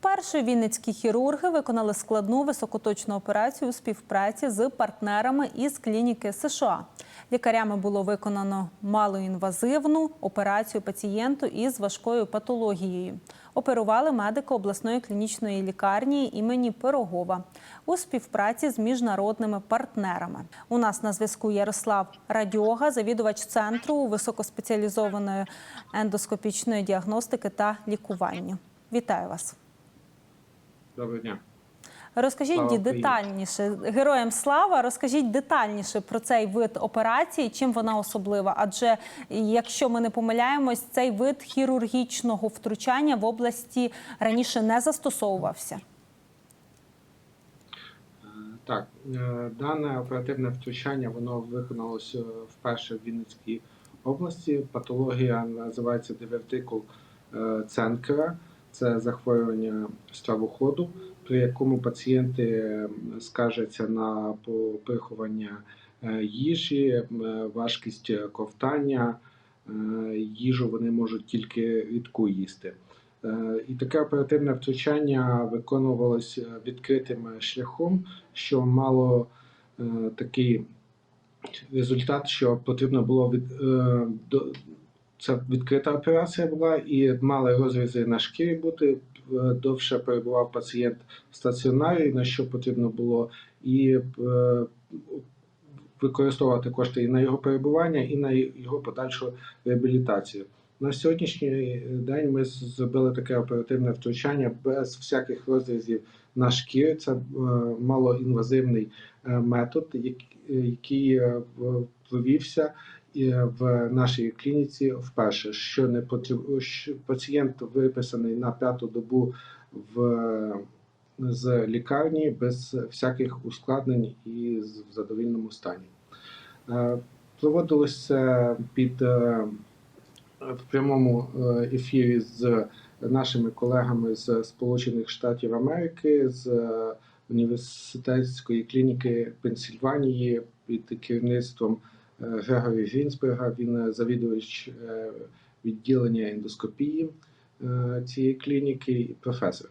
Вперше вінницькі хірурги виконали складну високоточну операцію у співпраці з партнерами із клініки США. Лікарями було виконано малоінвазивну операцію пацієнту із важкою патологією. Оперували медики обласної клінічної лікарні імені Пирогова у співпраці з міжнародними партнерами. У нас на зв'язку Ярослав Радьога, завідувач центру високоспеціалізованої ендоскопічної діагностики та лікування. Вітаю вас. Доброго дня. Розкажіть Слава детальніше героям слава. Розкажіть детальніше про цей вид операції, чим вона особлива. Адже якщо ми не помиляємось, цей вид хірургічного втручання в області раніше не застосовувався. Е, Так, е, дане оперативне втручання воно виконалося вперше в Вінницькій області. Патологія називається дивертикул е, Ценкера. Це захворювання стравоходу, при якому пацієнти е, скаржаться на попихування е, їжі, е, важкість ковтання. Їжу вони можуть тільки рідку їсти. І таке оперативне втручання виконувалося відкритим шляхом, що мало такий результат, що потрібно було від до це відкрита операція була, і мали розрізи на шкірі бути. е, Довше перебував пацієнт в стаціонарі, на що потрібно було і е, використовувати кошти і на його перебування, і на його подальшу реабілітацію. На сьогоднішній день ми зробили таке оперативне втручання без всяких розрізів на шкірі. Це е, малоінвазивний метод, який провівся в нашій клініці вперше. Що не потрібно, що пацієнт виписаний на п'яту добу в з лікарні без всяких ускладнень і в задовільному стані. Е, Проводилося під е, в прямому е, ефірі з нашими колегами з Сполучених Штатів Америки, з університетської клініки Пенсільванії під керівництвом Грегорі Грінсберга. Він е, завідувач е, відділення ендоскопії е, цієї клініки і професор.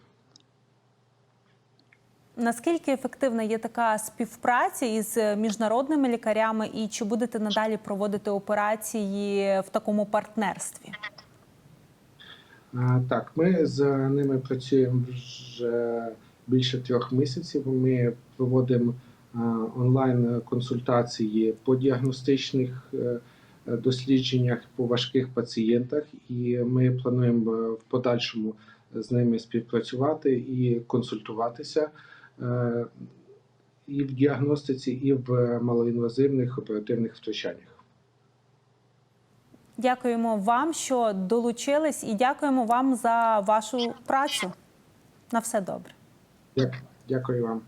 Наскільки ефективна є така співпраця із міжнародними лікарями, і чи будете надалі проводити операції в такому партнерстві? Так, ми з ними працюємо вже більше трьох місяців. Ми проводимо онлайн-консультації по діагностичних е, дослідженнях по важких пацієнтах, і ми плануємо е, в подальшому з ними співпрацювати і консультуватися е, і в діагностиці, і в малоінвазивних оперативних втручаннях. Дякуємо вам, що долучились, і дякуємо вам за вашу працю. На все добре. Дя- Дякую вам.